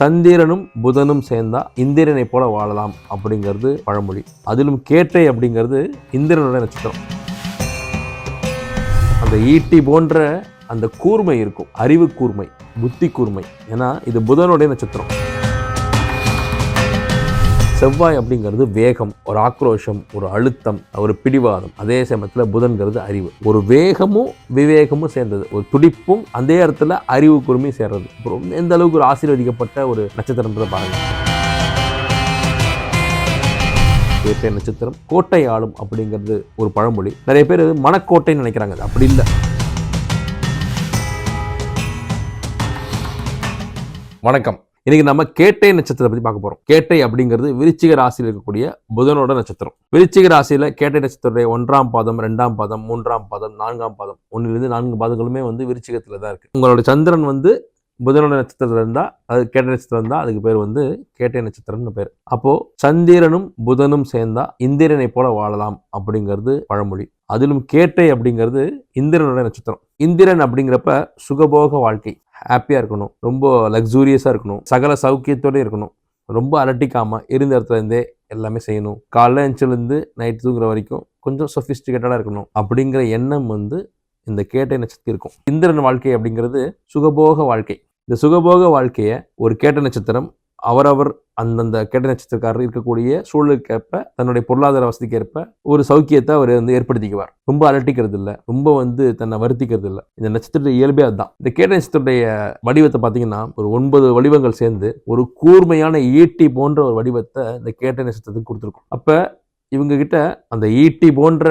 சந்திரனும் புதனும் சேர்ந்தா இந்திரனை போல வாழலாம் அப்படிங்கிறது பழமொழி. அதிலும் கேட்டை அப்படிங்கிறது இந்திரனுடைய நட்சத்திரம். அந்த ஈட்டி போன்ற அந்த கூர்மை இருக்கும் அறிவு கூர்மை புத்தி கூர்மை. ஏன்னா இது புதனுடைய நட்சத்திரம். செவ்வாய் அப்படிங்கிறது வேகம் ஒரு ஆக்ரோஷம் ஒரு அழுத்தம் ஒரு பிடிவாதம். அதே சமயத்தில் புதன்கிறது அறிவு. ஒரு வேகமும் விவேகமும் சேர்ந்தது. ஒரு துடிப்பும் அதே இடத்துல அறிவு கூர்மையும் சேர்றது. அப்புறம் எந்த அளவுக்கு ஒரு ஆசீர்வதிக்கப்பட்ட ஒரு நட்சத்திரன்றதை பாருங்க. கேட்டை நட்சத்திரம் கோட்டை ஆளும் அப்படிங்கிறது ஒரு பழமொழி. நிறைய பேர் மனக்கோட்டைன்னு நினைக்கிறாங்க. அது அப்படி இல்லை. வணக்கம். இன்னைக்கு நம்ம கேட்டை நட்சத்திரத்தை பற்றி பார்க்க போகிறோம் கேட்டை அப்படிங்கிறது விருச்சிக ராசியில் இருக்கக்கூடிய புதனோட நட்சத்திரம். விருச்சிக ராசியில் கேட்டை நட்சத்திரத்துடைய ஒன்றாம் பாதம் ரெண்டாம் பாதம் மூன்றாம் பாதம் நான்காம் பாதம் ஒன்றிலிருந்து நான்கு பாதங்களுமே வந்து விருச்சிகத்தில் தான் இருக்குது உங்களோட சந்திரன் வந்து புதனோட நட்சத்திரத்தில் இருந்தால் அது கேட்டை நட்சத்திரம் இருந்தால் அதுக்கு பேர் வந்து கேட்டை நட்சத்திரம்னு பேர். அப்போது சந்திரனும் புதனும் சேர்ந்தா இந்திரனை போல வாழலாம் அப்படிங்கிறது பழமொழி. அதிலும் கேட்டை அப்படிங்கிறது இந்திரனோட நட்சத்திரம். இந்திரன் அப்படிங்கிறப்ப சுகபோக வாழ்க்கை. ஹாப்பியாக இருக்கணும். ரொம்ப லக்ஸூரியஸாக இருக்கணும். சகல சௌக்கியத்தோடு இருக்கணும். ரொம்ப அலட்டிக்காமல் இருந்த இடத்துல இருந்தே எல்லாமே செய்யணும். காலைல எழுந்துலேருந்து நைட் தூங்குற வரைக்கும் கொஞ்சம் சொஃபிஸ்டிகேட்டடாக இருக்கணும். அப்படிங்கிற எண்ணம் வந்து இந்த கேட்டை நட்சத்திரம் இருக்கும். இந்திரன் வாழ்க்கை அப்படிங்கிறது சுகபோக வாழ்க்கை. இந்த சுகபோக வாழ்க்கையை ஒரு கேட்ட நட்சத்திரம் அவரவர் அந்தந்த கேட்ட நட்சத்திரக்காரர் இருக்கக்கூடிய சூழலுக்கேற்ப தன்னுடைய பொருளாதார வசதிக்கு ஏற்ப ஒரு சௌக்கியத்தை அவர் வந்து ஏற்படுத்திக்குவார். ரொம்ப அலட்டிக்கிறது இல்லை ரொம்ப வந்து தன்னை வருத்திக்கிறது இல்லை இந்த நட்சத்திரத்துடைய இயல்பே அதுதான். இந்த கேட்ட நட்சத்திரத்துடைய வடிவத்தை பார்த்தீங்கன்னா ஒரு ஒன்பது வடிவங்கள் சேர்ந்து ஒரு கூர்மையான ஈட்டி போன்ற ஒரு வடிவத்தை இந்த கேட்ட நட்சத்திரத்துக்கு கொடுத்துருக்கும். அப்போ இவங்க கிட்ட அந்த ஈட்டி போன்ற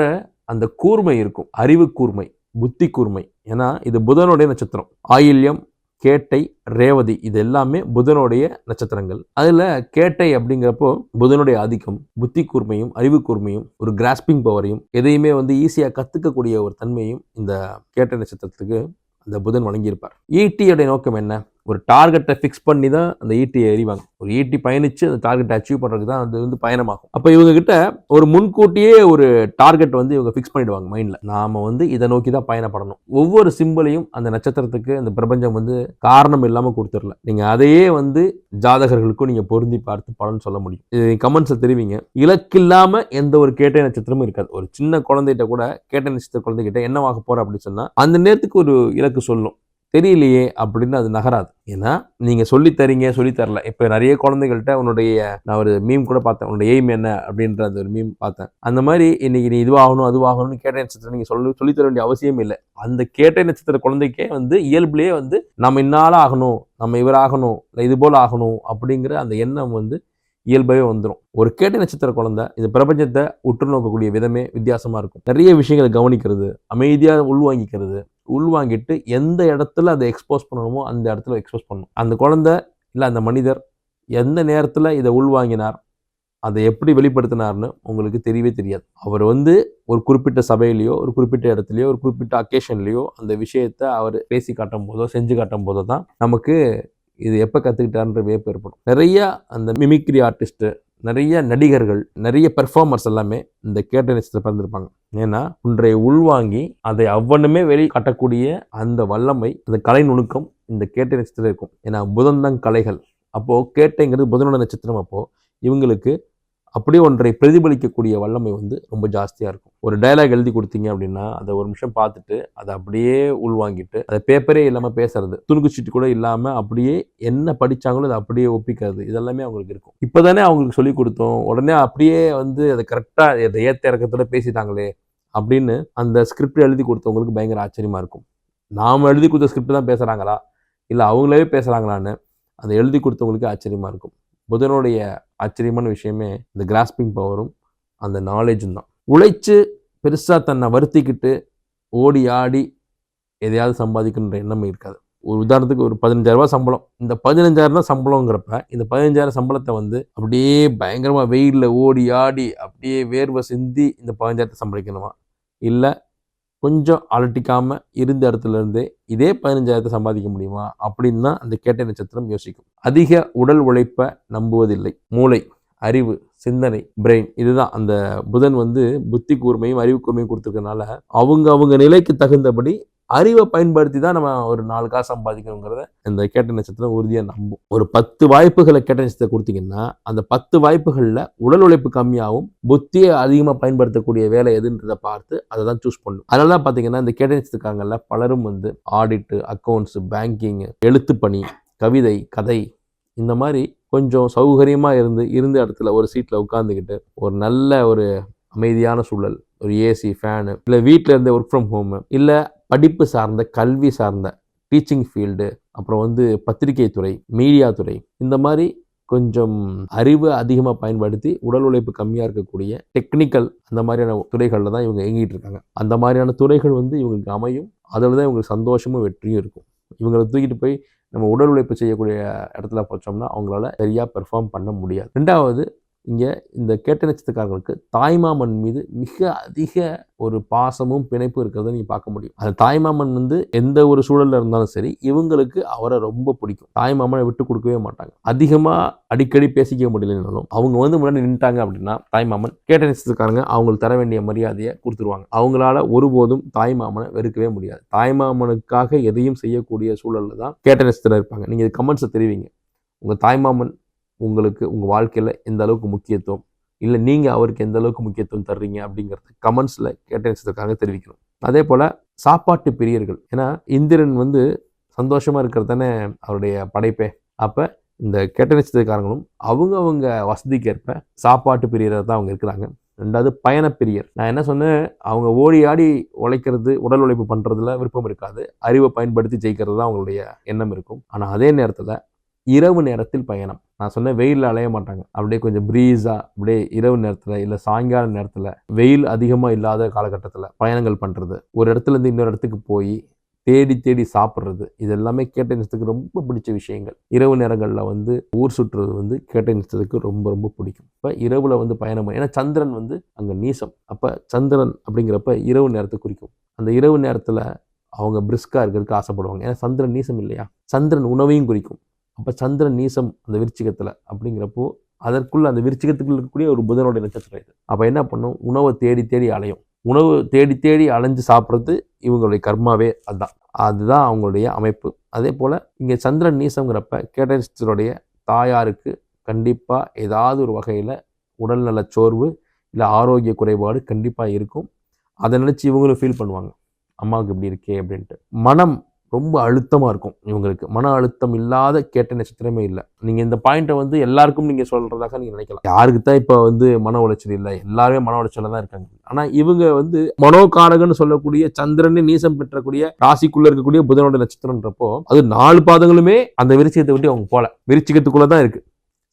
அந்த கூர்மை இருக்கும். அறிவு கூர்மை புத்தி கூர்மை. ஏன்னா இது புதனுடைய நட்சத்திரம். ஆயில்யம் கேட்டை ரேவதி இது எல்லாமே புதனுடைய நட்சத்திரங்கள். அதில் கேட்டை அப்படிங்கிறப்போ புதனுடைய ஆதிக்கம் புத்தி கூர்மையும் அறிவு கூர்மையும் ஒரு கிராஸ்பிங் பவரையும் எதையுமே வந்து ஈஸியாக கற்றுக்கக்கூடிய ஒரு தன்மையும் இந்த கேட்டை நட்சத்திரத்துக்கு அந்த புதன் வழங்கியிருப்பார். ஈட்டியோடைய நோக்கம் என்ன? ஒரு டார்கெட்டை ஃபிக்ஸ் பண்ணி தான் அந்த ஈட்டியை எறிவாங்க. ஒரு ஈட்டி பயணித்து அந்த டார்கெட்டை அச்சீவ் பண்ணுறதுக்கு தான் அது வந்து பயணமாகும். அப்போ இவங்கக்கிட்ட ஒரு முன்கூட்டியே ஒரு டார்கெட் வந்து இவங்க ஃபிக்ஸ் பண்ணிடுவாங்க மைண்டில் நாம் வந்து இதை நோக்கி தான் பயணப்படணும். ஒவ்வொரு சிம்பிளையும் அந்த நட்சத்திரத்துக்கு அந்த பிரபஞ்சம் வந்து காரணம் இல்லாமல் கொடுத்துடல. நீங்கள் அதையே வந்து ஜாதகர்களுக்கும் நீங்கள் பொருந்தி பார்த்து பலன் சொல்ல முடியும். இது கமெண்ட்ஸில் தெரிவிங்க. இலக்கில்லாமல் எந்த ஒரு கேட்டை நட்சத்திரமும் இருக்காது. ஒரு சின்ன குழந்தைகிட்ட கூட கேட்டை நட்சத்திர குழந்தைகிட்ட என்னவாக போகிற அப்படின்னு சொன்னால் அந்த நேரத்துக்கு ஒரு இலக்கு சொல்லும். தெரியலையே அப்படின்னு அது நகராது. ஏன்னா நீங்க சொல்லி தரீங்க சொல்லி தரல. இப்ப நிறைய குழந்தைகள்கிட்ட உன்னுடைய நான் ஒரு மீம் கூட பார்த்தேன். உன்னுடைய எய்ம் என்ன அப்படின்ற அந்த ஒரு மீம் பார்த்தேன். அந்த மாதிரி இன்னைக்கு நீ இதுவாகணும் அதுவாகணும்னு கேட்ட நட்சத்திரம் நீங்க சொல்லி சொல்லி தர வேண்டிய அவசியம் இல்லை. அந்த கேட்ட நட்சத்திர குழந்தைக்கே வந்து இயல்புலேயே வந்து நம்ம இன்னால ஆகணும் நம்ம இவராகணும் இல்லை இது போல ஆகணும் அப்படிங்கிற அந்த எண்ணம் வந்து இயல்பாகவே வந்துடும் ஒரு கேட்ட நட்சத்திர குழந்தை இந்த பிரபஞ்சத்தை உற்று நோக்கக்கூடிய விதமே வித்தியாசமாக இருக்கும். நிறைய விஷயங்களை கவனிக்கிறது அமைதியாக உள்வாங்கிக்கிறது உள்வாங்கிட்டு எந்த இடத்துல அதை எக்ஸ்போஸ் பண்ணணுமோ அந்த இடத்துல எக்ஸ்போஸ் பண்ணணும். அந்த குழந்தை இல்லை அந்த மனிதர் எந்த நேரத்தில் இதை உள்வாங்கினார் அதை எப்படி வெளிப்படுத்தினார்னு உங்களுக்கு தெரியவே தெரியாது. அவர் வந்து ஒரு குறிப்பிட்ட சபையிலையோ ஒரு குறிப்பிட்ட இடத்துலையோ ஒரு குறிப்பிட்ட அக்கேஷன்லேயோ அந்த விஷயத்தை அவர் பேசி காட்டும் போதோ செஞ்சு காட்டும் போதோ தான் நமக்கு இது எப்போ கற்றுக்கிட்டாருன்ற வியப்பு ஏற்படும். நிறைய அந்த மிமிக்ரி ஆர்டிஸ்ட்டு நிறைய நடிகர்கள் நிறைய பெர்ஃபார்மர்ஸ் எல்லாமே இந்த கேட்ட நட்சத்திரம் பிறந்திருப்பாங்க. ஏன்னா ஒன்றை உள்வாங்கி அதை அவ்வளவுமே வெளி காட்டக்கூடிய அந்த வல்லமை அந்த கலை நுணுக்கம் இந்த கேட்ட நட்சத்திரம் இருக்கும். ஏன்னா புதன் தான் கலைகள். அப்போது கேட்டைங்கிறது புதனோட நட்சத்திரம் அப்போது இவங்களுக்கு அப்படியே ஒன்றை பிரதிபலிக்கக்கூடிய வல்லமை வந்து ரொம்ப ஜாஸ்தியாக இருக்கும். ஒரு டைலாக் எழுதி கொடுத்தீங்க அப்படின்னா அதை ஒரு நிமிஷம் பார்த்துட்டு அதை அப்படியே உள்வாங்கிட்டு அதை பேப்பரே இல்லாமல் பேசுறது துணுக்குச்சிட்டு கூட இல்லாமல் அப்படியே என்ன படித்தாங்களோ அதை அப்படியே ஒப்பிக்கிறது இதெல்லாமே அவங்களுக்கு இருக்கும். இப்போ தானே அவங்களுக்கு சொல்லி கொடுத்தோம். உடனே அப்படியே வந்து அதை கரெக்டாக அதை ஏற்ற இறக்கத்தோட பேசிட்டாங்களே அப்படின்னு அந்த ஸ்கிரிப்ட் எழுதி கொடுத்தவங்களுக்கு பயங்கர ஆச்சரியமாக இருக்கும். நாம் எழுதி கொடுத்த ஸ்கிரிப்ட் தான் பேசுகிறாங்களா இல்லை அவங்களே பேசுகிறாங்களான்னு அதை எழுதி கொடுத்தவங்களுக்கு ஆச்சரியமாக இருக்கும். புதனுடைய ஆச்சரியமான விஷயமே இந்த கிராஸ்பிங் பவரும் அந்த நாலேஜும் தான். உழைச்சு பெருசாக தன்னை வருத்திக்கிட்டு ஓடி ஆடி எதையாவது சம்பாதிக்கணுன்ற எண்ணமே இருக்காது. ஒரு உதாரணத்துக்கு ஒரு பதினஞ்சாயிரரூபா சம்பளம். இந்த பதினஞ்சாயிரம் தான் சம்பளங்கிறப்ப இந்த பதினஞ்சாயிரம் சம்பளத்தை வந்து அப்படியே பயங்கரமாக வெயிலில் ஓடி ஆடி அப்படியே வேர்வை சிந்தி இந்த பதினஞ்சாயிரத்தை சம்பளிக்கணுமா இல்லை கொஞ்சம் அலட்டிக்காமல் இருந்த இடத்துல இருந்தே இதே பதினஞ்சாயிரத்தை சம்பாதிக்க முடியுமா அப்படின்னு தான் அந்த கேட்ட நட்சத்திரம் யோசிக்கும். அதிக உடல் உழைப்பை நம்புவதில்லை. மூளை அறிவு சிந்தனை பிரெயின் இதுதான். அந்த புதன் வந்து புத்தி கூர்மையும் அறிவு கூர்மையும் கொடுத்துருக்கனால அவங்க அவங்க நிலைக்கு தகுந்தபடி அறிவை பயன்படுத்தி தான் நம்ம ஒரு நாலு காசு சம்பாதிக்கணுங்கிறத இந்த கேட்ட நட்சத்திரம் உறுதியாக நம்பும். ஒரு பத்து வாய்ப்புகளை கேட்ட நட்சத்திரம் கொடுத்தீங்கன்னா அந்த பத்து வாய்ப்புகளில் உடல் உழைப்பு கம்மியாகவும் புத்தியை அதிகமாக பயன்படுத்தக்கூடிய வேலை எதுன்றதை பார்த்து அதை தான் சூஸ் பண்ணும் அதனால தான் பார்த்தீங்கன்னா இந்த கேட்ட நட்சத்திரக்காரங்கள பலரும் வந்து ஆடிட்டு அக்கௌண்ட்ஸ் பேங்கிங்கு எழுத்துப்பணி கவிதை கதை இந்த மாதிரி கொஞ்சம் சௌகரியமாக இருந்து இருந்த இடத்துல ஒரு சீட்டில் உட்காந்துக்கிட்டு ஒரு நல்ல ஒரு அமைதியான சூழல் ஒரு ஏசி ஃபேனு இல்லை வீட்டில் இருந்த ஒர்க் ஃப்ரம் ஹோமு இல்லை படிப்பு சார்ந்த கல்வி சார்ந்த டீச்சிங் ஃபீல்டு அப்புறம் வந்து பத்திரிகை துறை மீடியா துறை இந்த மாதிரி கொஞ்சம் அறிவு அதிகமாக பயன்படுத்தி உடல் உழைப்பு கம்மியாக இருக்கக்கூடிய டெக்னிக்கல் அந்த மாதிரியான துறைகளில் தான் இவங்க இயங்கிட்டு இருக்காங்க. அந்த மாதிரியான துறைகள் வந்து இவங்களுக்கு அமையும். அதில் தான் இவங்களுக்கு சந்தோஷமும் வெற்றியும் இருக்கும். இவங்களை தூக்கிட்டு போய் நம்ம உடல் உழைப்பு செய்யக்கூடிய இடத்துல போச்சோம்னா அவங்களால சரியாக பெர்ஃபார்ம் பண்ண முடியாது. ரெண்டாவது இங்கே இந்த கேட்ட நட்சத்திரக்காரர்களுக்கு தாய்மாமன் மீது மிக அதிக ஒரு பாசமும் பிணைப்பும் இருக்கிறத நீங்கள் பார்க்க முடியும். அந்த தாய்மாமன் வந்து எந்த ஒரு சூழலில் இருந்தாலும் சரி இவங்களுக்கு அவரை ரொம்ப பிடிக்கும். தாய்மாமனை விட்டு கொடுக்கவே மாட்டாங்க. அதிகமாக அடிக்கடி பேசிக்க முடியலனாலும் அவங்க வந்து முன்னாடி நின்ட்டாங்க அப்படின்னா தாய்மாமன் கேட்ட நட்சத்திரக்காரங்க அவங்களுக்கு தர வேண்டிய மரியாதையை கொடுத்துருவாங்க. அவங்களால ஒருபோதும் தாய்மாமனை வெறுக்கவே முடியாது. தாய்மாமனுக்காக எதையும் செய்யக்கூடிய சூழலில் தான் கேட்ட நட்சத்திரம் இருப்பாங்க. நீங்கள் இது கமெண்ட்ஸை தெரிவிங்க. உங்கள் தாய்மாமன் உங்களுக்கு உங்கள் வாழ்க்கையில் எந்த அளவுக்கு முக்கியத்துவம்? இல்லை நீங்கள் அவருக்கு எந்த அளவுக்கு முக்கியத்துவம் தர்றீங்க? அப்படிங்கிறது கமெண்ட்ஸில் கேட்ட தெரிவிக்கணும் அதே போல் சாப்பாட்டு பிரியர்கள். ஏன்னா இந்திரன் வந்து சந்தோஷமாக இருக்கிறது தானே அவருடைய படைப்பே. அப்போ இந்த கெட்ட நட்சத்திரக்காரங்களும் அவங்க அவங்க வசதிக்கு ஏற்ப சாப்பாட்டு பிரியராக தான் அவங்க இருக்கிறாங்க. ரெண்டாவது பயணப்பிரியர். நான் என்ன சொன்னேன்? அவங்க ஓடி ஆடி உழைக்கிறது உடல் உழைப்பு பண்ணுறதுல விருப்பம் இருக்காது. அறிவை பயன்படுத்தி ஜெயிக்கிறது தான் அவங்களுடைய எண்ணம் இருக்கும். ஆனால் அதே நேரத்தில் இரவு நேரத்தில் பயணம். நான் சொன்னேன் வெயிலில் அலைய மாட்டாங்க. அப்படியே கொஞ்சம் ப்ரீஸாக அப்படியே இரவு நேரத்தில் இல்லை சாயங்கால நேரத்தில் வெயில் அதிகமாக இல்லாத காலகட்டத்தில் பயணங்கள் பண்ணுறது ஒரு இடத்துலேருந்து இன்னொரு இடத்துக்கு போய் தேடி தேடி சாப்பிட்றது. இது எல்லாமே கேட்ட நிச்சயத்துக்கு ரொம்ப பிடிச்ச விஷயங்கள். இரவு நேரங்களில் வந்து ஊர் சுற்றுறது வந்து கேட்ட நிச்சயத்துக்கு ரொம்ப ரொம்ப பிடிக்கும். இப்போ இரவில் வந்து பயணம் ஏன்னா சந்திரன் வந்து அங்கே நீசம். அப்போ சந்திரன் அப்படிங்கிறப்ப இரவு நேரத்தை குறிக்கும். அந்த இரவு நேரத்தில் அவங்க பிரிஸ்காக இருக்கிறதுக்கு ஆசைப்படுவாங்க. ஏன்னா சந்திரன் நீசம் இல்லையா? சந்திரன் உணவையும் குறிக்கும். அப்போ சந்திரன் நீசம் அந்த விருச்சிகத்தில் அப்படிங்கிறப்போ அதற்குள்ள அந்த விருச்சிகத்துக்குள்ள இருக்கக்கூடிய ஒரு புதனுடைய நட்சத்திரம் இது. அப்போ என்ன பண்ணும்? உணவை தேடி தேடி அலையும். உணவு தேடி தேடி அலைஞ்சு சாப்பிட்றது இவங்களுடைய கர்மாவே அதுதான். அதுதான் அவங்களுடைய அமைப்பு. அதே போல் இங்கே சந்திரன் நீசங்கிறப்ப கேட்டரிஸ்டருடைய தாயாருக்கு கண்டிப்பாக ஏதாவது ஒரு வகையில் உடல்நல சோர்வு இல்லை ஆரோக்கிய குறைபாடு கண்டிப்பாக இருக்கும். அதை நினச்சி இவங்களும் ஃபீல் பண்ணுவாங்க. அம்மாவுக்கு இப்படி இருக்கே அப்படின்ட்டு. மனம் ரொம்ப அழுத்தமாக இருக்கும் இவங்களுக்கு. மன அழுத்தம் இல்லாத கேட்ட நட்சத்திரமே இல்லை. நீங்கள் இந்த பாயிண்ட்டை வந்து எல்லாருக்கும் நீங்கள் சொல்கிறதாக நீங்கள் நினைக்கலாம். யாருக்கு தான் இப்போ வந்து மன உளைச்சல் இல்லை? எல்லாருமே மன உளைச்சலில் தான் இருக்காங்க. ஆனால் இவங்க வந்து மனோகாரகன்னு சொல்லக்கூடிய சந்திரனே நீசம் பெற்றக்கூடிய ராசிக்குள்ளே இருக்கக்கூடிய புதனோட நட்சத்திரன்றப்போ அது நாலு பாதங்களுமே அந்த விருச்சிகத்தை விட்டு அவங்க போகல. விருச்சிகத்துக்குள்ளே தான் இருக்குது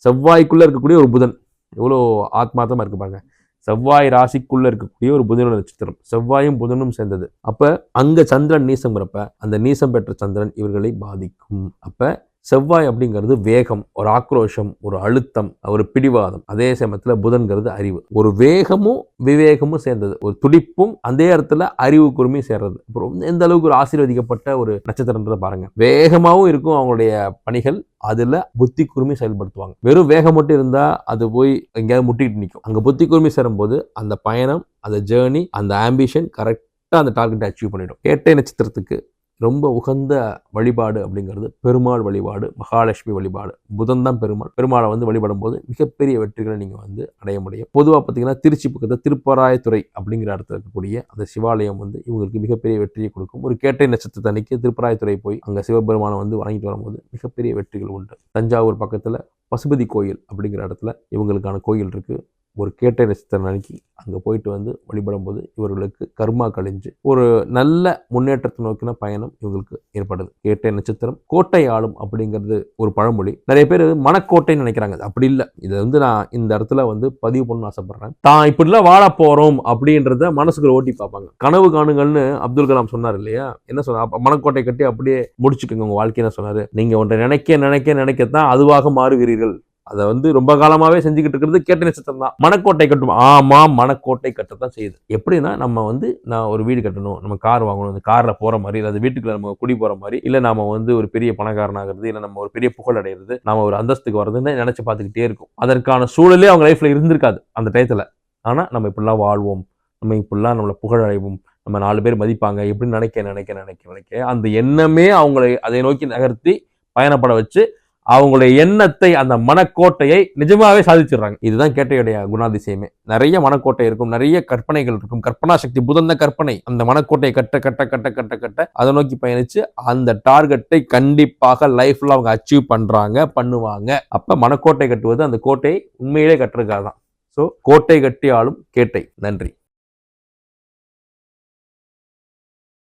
செவ்வாய்க்குள்ளே இருக்கக்கூடிய ஒரு புதன். எவ்வளோ ஆத்மார்த்தமாக இருக்கு பாருங்கள் செவ்வாய் ராசிக்குள்ளே இருக்கக்கூடிய ஒரு புதனோட நட்சத்திரம். செவ்வாயும் புதனும் சேர்ந்தது. அப்போ அங்கே சந்திரன் நீசம்ங்கிறப்ப அந்த நீசம் பெற்ற சந்திரன் இவர்களை பாதிக்கும். அப்போ செவ்வாய் அப்படிங்கிறது வேகம் ஒரு ஆக்ரோஷம் ஒரு அழுத்தம் ஒரு பிடிவாதம். அதே சமயத்தில் புதன்கிறது அறிவு. ஒரு வேகமும் விவேகமும் சேர்ந்தது. ஒரு துடிப்பும் அதே இடத்துல அறிவு குறுமையும் சேர்றது. அப்புறம் எந்த அளவுக்கு ஒரு ஆசீர்வதிக்கப்பட்ட ஒரு நட்சத்திரன்றதை பாருங்க. வேகமாகவும் இருக்கும் அவங்களுடைய பணிகள் அதில் புத்தி குறுமி செயல்படுத்துவாங்க. வெறும் வேகம் மட்டும் இருந்தால் அது போய் எங்கேயாவது முட்டிட்டு நிற்கும் அங்கே புத்தி குறுமி சேரும்போது அந்த பயணம் அந்த ஜேர்னி அந்த ஆம்பிஷன் கரெக்டாக அந்த டார்கெட்டை அச்சீவ் பண்ணிடும். ஏட்டை நட்சத்திரத்துக்கு ரொம்ப உகந்த வழிபாடு அப்படிங்கிறது பெருமாள் வழிபாடு மகாலட்சுமி வழிபாடு. புதன் தான் பெருமாள். பெருமாளை வந்து வழிபடும் போது மிகப்பெரிய வெற்றிகளை நீங்கள் வந்து அடைய முடியும். பொதுவாக பார்த்தீங்கன்னா திருச்சி பக்கத்தில் திருப்பராயத்துறை அப்படிங்கிற இடத்துல இருக்கக்கூடிய அந்த சிவாலயம் வந்து இவங்களுக்கு மிகப்பெரிய வெற்றியை கொடுக்கும். ஒரு கேட்டை நட்சத்திரத்தை அன்னைக்கு திருப்பராயத்துறை போய் அங்கே சிவபெருமானை வந்து வணங்கிட்டு வரும்போது மிகப்பெரிய வெற்றிகள் உண்டு. தஞ்சாவூர் பக்கத்தில் பசுபதி கோயில் அப்படிங்கிற இடத்துல இவங்களுக்கான கோயில் இருக்குது ஒரு கேட்டை நட்சத்திரம் அன்னைக்கு அங்கே போயிட்டு வந்து வழிபடும் போது இவர்களுக்கு கர்மா கழிஞ்சு ஒரு நல்ல முன்னேற்றத்தை நோக்கின பயணம் இவங்களுக்கு ஏற்படுது. கேட்டை நட்சத்திரம் கோட்டை ஆளும் அப்படிங்கிறது ஒரு பழமொழி. நிறைய பேர் மனக்கோட்டைன்னு நினைக்கிறாங்க. அப்படி இல்லை. இதை வந்து நான் இந்த இடத்துல வந்து பதிவு பண்ணணும்னு ஆசைப்படுறேன். தான் இப்படிலாம் வாழ போறோம் அப்படின்றத மனசுக்குள்ள ஓட்டி பார்ப்பாங்க. கனவு காணுங்கள்னு அப்துல் கலாம் சொன்னார் இல்லையா? என்ன சொன்னார் மனக்கோட்டை கட்டி அப்படியே முடிச்சுக்கோங்க. உங்க வாழ்க்கையை சொன்னாரு. நீங்க ஒன்றை நினைக்க நினைக்க நினைக்கத்தான் அதுவாக மாறுகிறீர்கள். அதை வந்து ரொம்ப காலமாகவே செஞ்சுக்கிட்டு இருக்கிறது கேட்ட நட்சத்திரம் தான். மனக்கோட்டை கட்டும். ஆமாம் மனக்கோட்டை கட்டத்தான் செய்யுது. எப்படின்னா நம்ம வந்து நான் ஒரு வீடு கட்டணும் நம்ம கார் வாங்கணும் அந்த காரில் போகிற மாதிரி இல்லை அது வீட்டுக்குள்ள நம்ம குடி போகிற மாதிரி இல்லை நம்ம வந்து ஒரு பெரிய பணக்காரனாகிறது இல்லை நம்ம ஒரு பெரிய புகழ் அடைகிறது நம்ம ஒரு அந்தஸ்துக்கு வர்றதுன்னு நினச்சி பார்த்துக்கிட்டே இருக்கும். அதற்கான சூழலே அவங்க லைஃப்பில் இருந்திருக்காது அந்த டயத்தில். ஆனால் நம்ம இப்படிலாம் வாழ்வோம் நம்ம இப்படிலாம் நம்மளை புகழ் அடைவோம் நம்ம நாலு பேர் மதிப்பாங்க எப்படி நினைக்க நினைக்க நினைக்க நினைக்க அந்த எண்ணமே அவங்களை அதை நோக்கி நகர்த்தி பயணப்பட வச்சு அவங்களுடைய எண்ணத்தை அந்த மனக்கோட்டையை நிஜமாவே சாதிச்சிடுறாங்க. இதுதான் கேட்டையுடைய குணாதிசயமே. நிறைய மனக்கோட்டை இருக்கும் நிறைய கற்பனைகள் இருக்கும். கற்பனா சக்தி புதந்த கற்பனை அந்த மனக்கோட்டையை கட்ட கட்ட கட்ட கட்ட கட்ட அதை நோக்கி பயணிச்சு அந்த டார்கெட்டை கண்டிப்பாக லைஃப்ல அவங்க அச்சீவ் பண்றாங்க பண்ணுவாங்க. அப்ப மனக்கோட்டை கட்டுவது அந்த கோட்டையை உண்மையிலே கட்டுறதுக்காக தான் ஸோ கோட்டை கட்டி ஆளும் கேட்டை. நன்றி.